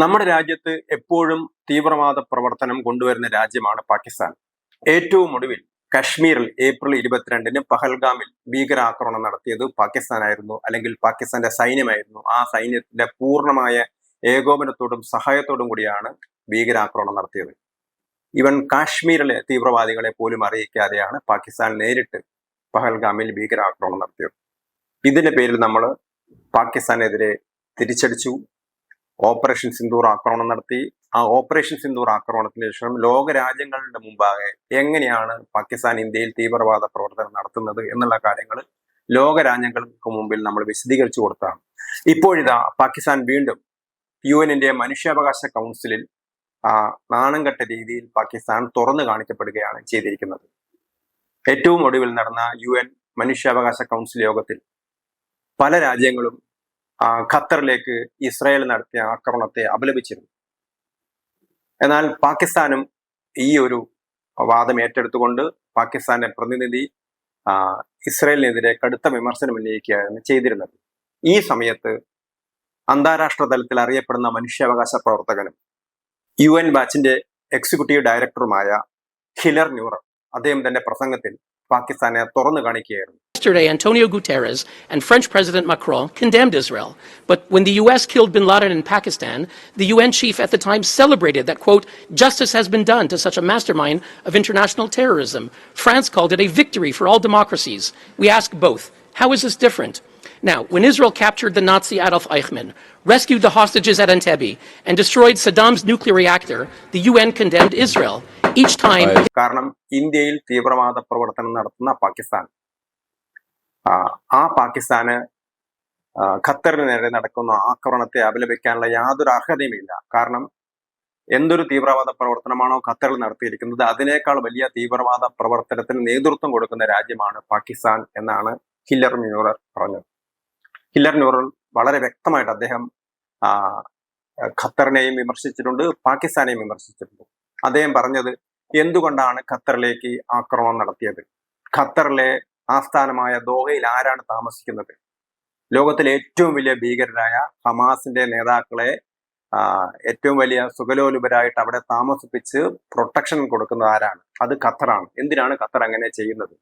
നമ്മുടെ രാജ്യത്ത് എപ്പോഴും തീവ്രവാദ പ്രവർത്തനം കൊണ്ടുവരുന്ന രാജ്യമാണ് പാകിസ്ഥാൻ. ഏറ്റവും ഒടുവിൽ കശ്മീരിൽ ഏപ്രിൽ ഇരുപത്തിരണ്ടിന് പഹൽഗാമിൽ ഭീകരാക്രമണം നടത്തിയത് പാകിസ്ഥാനായിരുന്നു അല്ലെങ്കിൽ പാകിസ്ഥാന്റെ സൈന്യമായിരുന്നു. ആ സൈന്യത്തിന്റെ പൂർണമായ ഏകോപനത്തോടും സഹായത്തോടും കൂടിയാണ് ഭീകരാക്രമണം നടത്തിയത്. ഇവൻ കാശ്മീരിലെ തീവ്രവാദികളെ പോലും അറിയിക്കാതെയാണ് പാകിസ്ഥാൻ നേരിട്ട് പഹൽഗാമിൽ ഭീകരാക്രമണം നടത്തിയത്. ഇതിന്റെ പേരിൽ നമ്മൾ പാകിസ്ഥാനെതിരെ തിരിച്ചടിച്ചു. ഓപ്പറേഷൻ സിന്ദൂർ ആക്രമണം നടത്തി. ആ ഓപ്പറേഷൻ സിന്ദൂർ ആക്രമണത്തിന് ശേഷം ലോക രാജ്യങ്ങളുടെ മുമ്പാകെ എങ്ങനെയാണ് പാകിസ്ഥാൻ ഇന്ത്യയിൽ തീവ്രവാദ പ്രവർത്തനം നടത്തുന്നത് എന്നുള്ള കാര്യങ്ങൾ ലോകരാജ്യങ്ങൾക്ക് മുമ്പിൽ നമ്മൾ വിശദീകരിച്ചു കൊടുത്താണ്. ഇപ്പോഴിതാ പാകിസ്ഥാൻ വീണ്ടും യു എന്നിന്റെ മനുഷ്യാവകാശ കൗൺസിലിൽ ആ നാണം കെട്ട രീതിയിൽ പാകിസ്ഥാൻ തുറന്നു കാണിക്കപ്പെടുകയാണ് ചെയ്തിരിക്കുന്നത്. ഏറ്റവും ഒടുവിൽ നടന്ന യു എൻ മനുഷ്യാവകാശ കൗൺസിൽ യോഗത്തിൽ പല രാജ്യങ്ങളും ഖത്തറിലേക്ക് ഇസ്രായേൽ നടത്തിയ ആക്രമണത്തെ അപലപിച്ചിരുന്നു. എന്നാൽ പാകിസ്ഥാനും ഈ ഒരു വാദം ഏറ്റെടുത്തുകൊണ്ട് പാകിസ്ഥാന്റെ പ്രതിനിധി ഇസ്രയേലിനെതിരെ കടുത്ത വിമർശനം ഉന്നയിക്കുകയാണ് ചെയ്തിരുന്നത്. ഈ സമയത്ത് അന്താരാഷ്ട്ര തലത്തിൽ അറിയപ്പെടുന്ന മനുഷ്യാവകാശ പ്രവർത്തകനും യു എൻ ബാച്ചിന്റെ എക്സിക്യൂട്ടീവ് ഡയറക്ടറുമായ ഹിലർ ന്യൂറ അദ്ദേഹം തന്റെ പ്രസംഗത്തിൽ പാകിസ്ഥാനെ തുറന്നു കാണിക്കുകയായിരുന്നു. Yesterday, Antonio Guterres and French President Macron condemned Israel. But when the U.S. killed bin Laden in Pakistan, the UN chief at the time celebrated that, quote, justice has been done to such a mastermind of international terrorism. France called it a victory for all democracies. We ask both. How is this different? Now, when Israel captured the Nazi Adolf Eichmann, rescued the hostages at Entebbe, and destroyed Saddam's nuclear reactor, the UN condemned Israel. Each time, കാരണം ഇന്ത്യയിൽ തീവ്രവാദ പ്രവർത്തനം നടത്തുന്ന പാകിസ്ഥാൻ ആ, പാകിസ്ഥാന് ഖത്തറിന് നേരെ നടക്കുന്ന ആക്രമണത്തെ അപലപിക്കാനുള്ള യാതൊരു അർഹതയുമില്ല. കാരണം എന്തൊരു തീവ്രവാദ പ്രവർത്തനമാണോ ഖത്തറിൽ നടത്തിയിരിക്കുന്നത് അതിനേക്കാൾ വലിയ തീവ്രവാദ പ്രവർത്തനത്തിന് നേതൃത്വം കൊടുക്കുന്ന രാജ്യമാണ് പാകിസ്ഥാൻ എന്നാണ് ഹില്ലർ ന്യൂറർ പറഞ്ഞത്. ഹില്ലർ ന്യൂറൽ വളരെ വ്യക്തമായിട്ട് അദ്ദേഹം ഖത്തറിനെയും വിമർശിച്ചിട്ടുണ്ട് പാകിസ്ഥാനെയും വിമർശിച്ചിട്ടുണ്ട്. അദ്ദേഹം പറഞ്ഞത് എന്തുകൊണ്ടാണ് ഖത്തറിലേക്ക് ആക്രമണം നടത്തിയത്? ഖത്തറിലെ ആസ്ഥാനമായ ദോഹയിൽ ആരാണ് താമസിക്കുന്നത്? ലോകത്തിലെ ഏറ്റവും വലിയ ഭീകരരായ ഹമാസിന്റെ നേതാക്കളെ ഏറ്റവും വലിയ സുഖലോലുപരായിട്ട് അവിടെ താമസിപ്പിച്ച് പ്രൊട്ടക്ഷൻ കൊടുക്കുന്നത് ആരാണ്? അത് ഖത്തറാണ്. എന്തിനാണ് ഖത്തർ അങ്ങനെ ചെയ്യുന്നത്?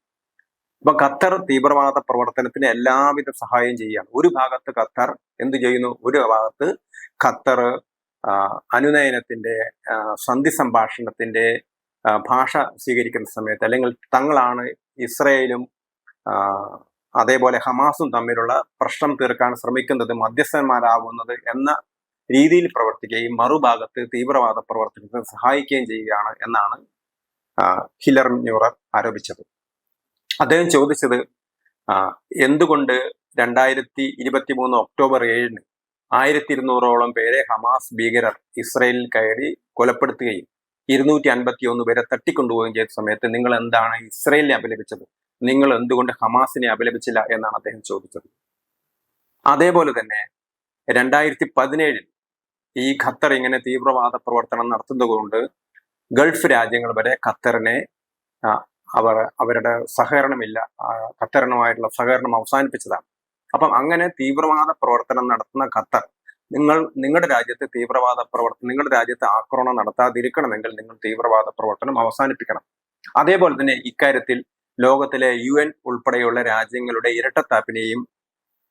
അപ്പൊ ഖത്തർ തീവ്രവാദ പ്രവർത്തനത്തിന് എല്ലാവിധ സഹായം ചെയ്യുകയാണ്. ഒരു ഭാഗത്ത് ഖത്തർ എന്ത് ചെയ്യുന്നു? ഒരു ഭാഗത്ത് ഖത്തർ അനുനയനത്തിന്റെ സന്ധി സംഭാഷണത്തിന്റെ ഭാഷ സ്വീകരിക്കുന്ന സമയത്ത് അല്ലെങ്കിൽ തങ്ങളാണ് ഇസ്രയേലും അതേപോലെ ഹമാസും തമ്മിലുള്ള പ്രശ്നം തീർക്കാൻ ശ്രമിക്കുന്നത് മധ്യസ്ഥന്മാരാകുന്നത് എന്ന രീതിയിൽ പ്രവർത്തിക്കുകയും മറുഭാഗത്ത് തീവ്രവാദ പ്രവർത്തനത്തിന് സഹായിക്കുകയും ചെയ്യുകയാണ് എന്നാണ് ഹിലർ ന്യൂറർ ആരോപിച്ചത്. അദ്ദേഹം ചോദിച്ചത് എന്തുകൊണ്ട് രണ്ടായിരത്തി ഇരുപത്തി മൂന്ന് ഒക്ടോബർ ഏഴിന് ആയിരത്തി ഇരുന്നൂറോളം പേരെ ഹമാസ് ഭീകരർ ഇസ്രയേലിൽ കയറി കൊലപ്പെടുത്തുകയും ഇരുന്നൂറ്റി അൻപത്തി ഒന്ന് പേരെ തട്ടിക്കൊണ്ടുപോവുകയും ചെയ്ത സമയത്ത് നിങ്ങൾ എന്താണ് ഇസ്രയേലിനെ അപലപിച്ചത്? നിങ്ങൾ എന്തുകൊണ്ട് ഹമാസിനെ അപലപിച്ചില്ല എന്നാണ് അദ്ദേഹം ചോദിച്ചത്. അതേപോലെ തന്നെ രണ്ടായിരത്തി പതിനേഴിൽ ഈ ഖത്തർ ഇങ്ങനെ തീവ്രവാദ പ്രവർത്തനം നടത്തുന്നതുകൊണ്ട് ഗൾഫ് രാജ്യങ്ങൾ വരെ ഖത്തറിനെ അവർ അവരുടെ സഹകരണമില്ല ഖത്തറിനുമായിട്ടുള്ള സഹകരണം അവസാനിപ്പിച്ചതാണ്. അപ്പം അങ്ങനെ തീവ്രവാദ പ്രവർത്തനം നടത്തുന്ന ഖത്തർ നിങ്ങൾ നിങ്ങളുടെ രാജ്യത്ത് തീവ്രവാദ പ്രവർത്തനം നിങ്ങളുടെ രാജ്യത്ത് ആക്രമണം നടത്താതിരിക്കണമെങ്കിൽ നിങ്ങൾ തീവ്രവാദ പ്രവർത്തനം അവസാനിപ്പിക്കണം. അതേപോലെ തന്നെ ഇക്കാര്യത്തിൽ ലോകത്തിലെ യു എൻ ഉൾപ്പെടെയുള്ള രാജ്യങ്ങളുടെ ഇരട്ടത്താപ്പിനെയും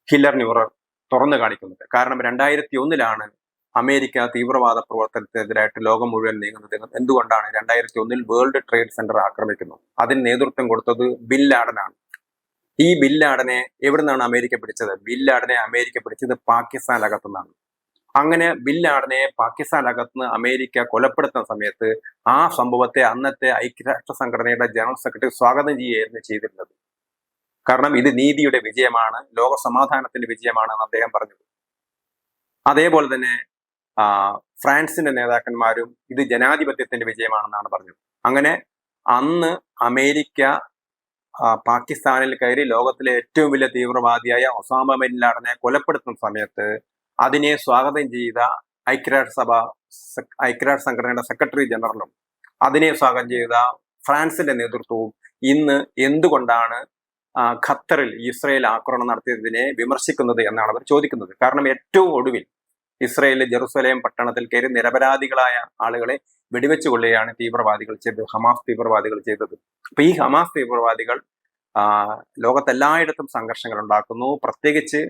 ഹില്ലർ ന്യൂറർ തുറന്നു കാണിക്കുന്നത്. കാരണം രണ്ടായിരത്തി ഒന്നിലാണ് അമേരിക്ക തീവ്രവാദ പ്രവർത്തനത്തിനെതിരായിട്ട് ലോകം മുഴുവൻ നീങ്ങുന്നത്. എന്തുകൊണ്ടാണ് രണ്ടായിരത്തി ഒന്നിൽ വേൾഡ് ട്രേഡ് സെന്റർ ആക്രമിക്കുന്നത്? അതിന് നേതൃത്വം കൊടുത്തത് ബിൻ ലാഡനാണ് ഈ ബിൻ ലാഡനെ എവിടെ നിന്നാണ് അമേരിക്ക പിടിച്ചത്? ബിൻ ലാഡനെ അമേരിക്ക പിടിച്ചത് പാകിസ്ഥാൻ നിന്നാണ് അങ്ങനെ ബിൻ ലാഡനെ പാകിസ്ഥാനകത്തുനിന്ന് അമേരിക്ക കൊലപ്പെടുത്തുന്ന സമയത്ത് ആ സംഭവത്തെ അന്നത്തെ ഐക്യരാഷ്ട്ര സംഘടനയുടെ ജനറൽ സെക്രട്ടറി സ്വാഗതം ചെയ്യുകയായിരുന്നു ചെയ്തിരുന്നത്. കാരണം ഇത് നീതിയുടെ വിജയമാണ് ലോക സമാധാനത്തിന്റെ വിജയമാണെന്ന് അദ്ദേഹം പറഞ്ഞത് അതേപോലെ തന്നെ ഫ്രാൻസിന്റെ നേതാക്കന്മാരും ഇത് ജനാധിപത്യത്തിന്റെ വിജയമാണെന്നാണ് പറഞ്ഞത്. അങ്ങനെ അന്ന് അമേരിക്ക പാകിസ്ഥാനിൽ കയറി ലോകത്തിലെ ഏറ്റവും വലിയ തീവ്രവാദിയായ ഒസാമ ബിൻ ലാഡനെ കൊലപ്പെടുത്തുന്ന സമയത്ത് അതിനെ സ്വാഗതം ചെയ്ത ഐക്യരാഷ്ട്രസഭ സഭ ഐക്യരാഷ്ട്ര സംഘടനയുടെ സെക്രട്ടറി ജനറലും അതിനെ സ്വാഗതം ചെയ്ത ഫ്രാൻസിന്റെ നേതൃത്വവും ഇന്ന് എന്തുകൊണ്ടാണ് ഖത്തറിൽ ഇസ്രയേൽ ആക്രമണം നടത്തിയതിനെ വിമർശിക്കുന്നത് എന്നാണ് അവർ ചോദിക്കുന്നത്. കാരണം ഏറ്റവും ഒടുവിൽ ഇസ്രയേലിലെ ജെറുസലേം പട്ടണത്തിൽ കയറി നിരപരാധികളായ ആളുകളെ വെടിവെച്ച് കൊള്ളുകയാണ് തീവ്രവാദികൾ ചെയ്തത് ഹമാസ് തീവ്രവാദികൾ ചെയ്തത്. അപ്പൊ ഈ ഹമാസ് തീവ്രവാദികൾ ലോകത്തെല്ലായിടത്തും സംഘർഷങ്ങൾ ഉണ്ടാക്കുന്നു. പ്രത്യേകിച്ച്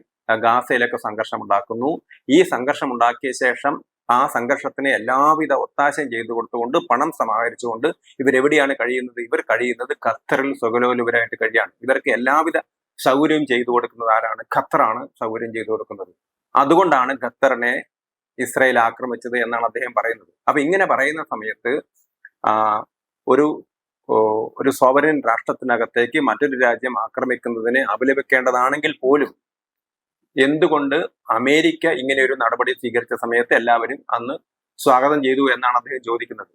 ഗാസയിലൊക്കെ സംഘർഷം ഉണ്ടാക്കുന്നു ഈ സംഘർഷം ഉണ്ടാക്കിയ ശേഷം ആ സംഘർഷത്തിന് എല്ലാവിധ ഒത്താശയും ചെയ്തു കൊടുത്തുകൊണ്ട് പണം സമാഹരിച്ചുകൊണ്ട് ഇവരെവിടെയാണ് കഴിയുന്നത്? ഇവർ കഴിയുന്നത് ഖത്തറിൽ സുഖലോലുപരായിട്ട് കഴിയാണ്. ഇവർക്ക് എല്ലാവിധ സൗകര്യവും ചെയ്തു കൊടുക്കുന്നത് ആരാണ്? ഖത്തറാണ് സൗകര്യം ചെയ്തു കൊടുക്കുന്നത്. അതുകൊണ്ടാണ് ഖത്തറിനെ ഇസ്രയേൽ ആക്രമിച്ചത് എന്നാണ് അദ്ദേഹം പറയുന്നത്. അപ്പൊ ഇങ്ങനെ പറയുന്ന സമയത്ത് ഒരു ഒരു സോവരൻ രാഷ്ട്രത്തിനകത്തേക്ക് മറ്റൊരു രാജ്യം ആക്രമിക്കുന്നതിനെ അപലപിക്കേണ്ടതാണെങ്കിൽ പോലും എന്തുകൊണ്ട് അമേരിക്ക ഇങ്ങനെ ഒരു നടപടി സ്വീകരിച്ച സമയത്ത് എല്ലാവരും അന്ന് സ്വാഗതം ചെയ്തു എന്നാണ് അദ്ദേഹം ചോദിക്കുന്നത്.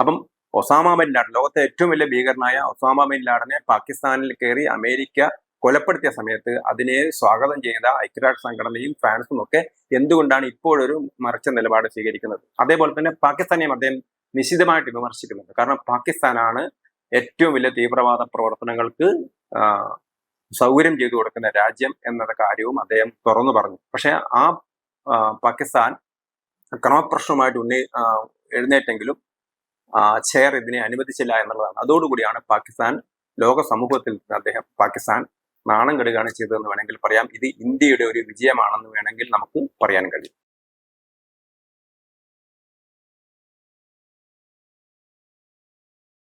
അപ്പം ഒസാമ ബിൻ ലാഡൻ ലോകത്തെ ഏറ്റവും വലിയ ഭീകരനായ ഒസാമ ബിൻ ലാഡനെ പാകിസ്ഥാനിൽ കയറി അമേരിക്ക കൊലപ്പെടുത്തിയ സമയത്ത് അതിനെ സ്വാഗതം ചെയ്ത ഐക്യരാഷ്ട്ര സംഘടനയും ഫ്രാൻസും ഒക്കെ എന്തുകൊണ്ടാണ് ഇപ്പോഴൊരു മറച്ച നിലപാട് സ്വീകരിക്കുന്നത്? അതേപോലെ തന്നെ പാകിസ്ഥാനെയും അദ്ദേഹം നിശിതമായിട്ട് വിമർശിക്കുന്നുണ്ട്. കാരണം പാകിസ്ഥാനാണ് ഏറ്റവും വലിയ തീവ്രവാദ പ്രവർത്തനങ്ങൾക്ക് സൗകര്യം ചെയ്തു കൊടുക്കുന്ന രാജ്യം എന്ന കാര്യവും അദ്ദേഹം തുറന്നു പറഞ്ഞു. പക്ഷേ ആ പാകിസ്ഥാൻ ക്രമപ്രശ്നവുമായിട്ട് ഉന്നയി എഴുന്നേറ്റെങ്കിലും ചെയർ ഇതിനെ അനുവദിച്ചില്ല എന്നുള്ളതാണ്. അതോടുകൂടിയാണ് പാകിസ്ഥാൻ ലോക സമൂഹത്തിൽ അദ്ദേഹം പാകിസ്ഥാൻ നാണം കെടുകയാണ് ചെയ്തതെന്ന് വേണമെങ്കിൽ പറയാം. ഇത് ഇന്ത്യയുടെ ഒരു വിജയമാണെന്ന് വേണമെങ്കിൽ നമുക്ക് പറയാൻ കഴിയും.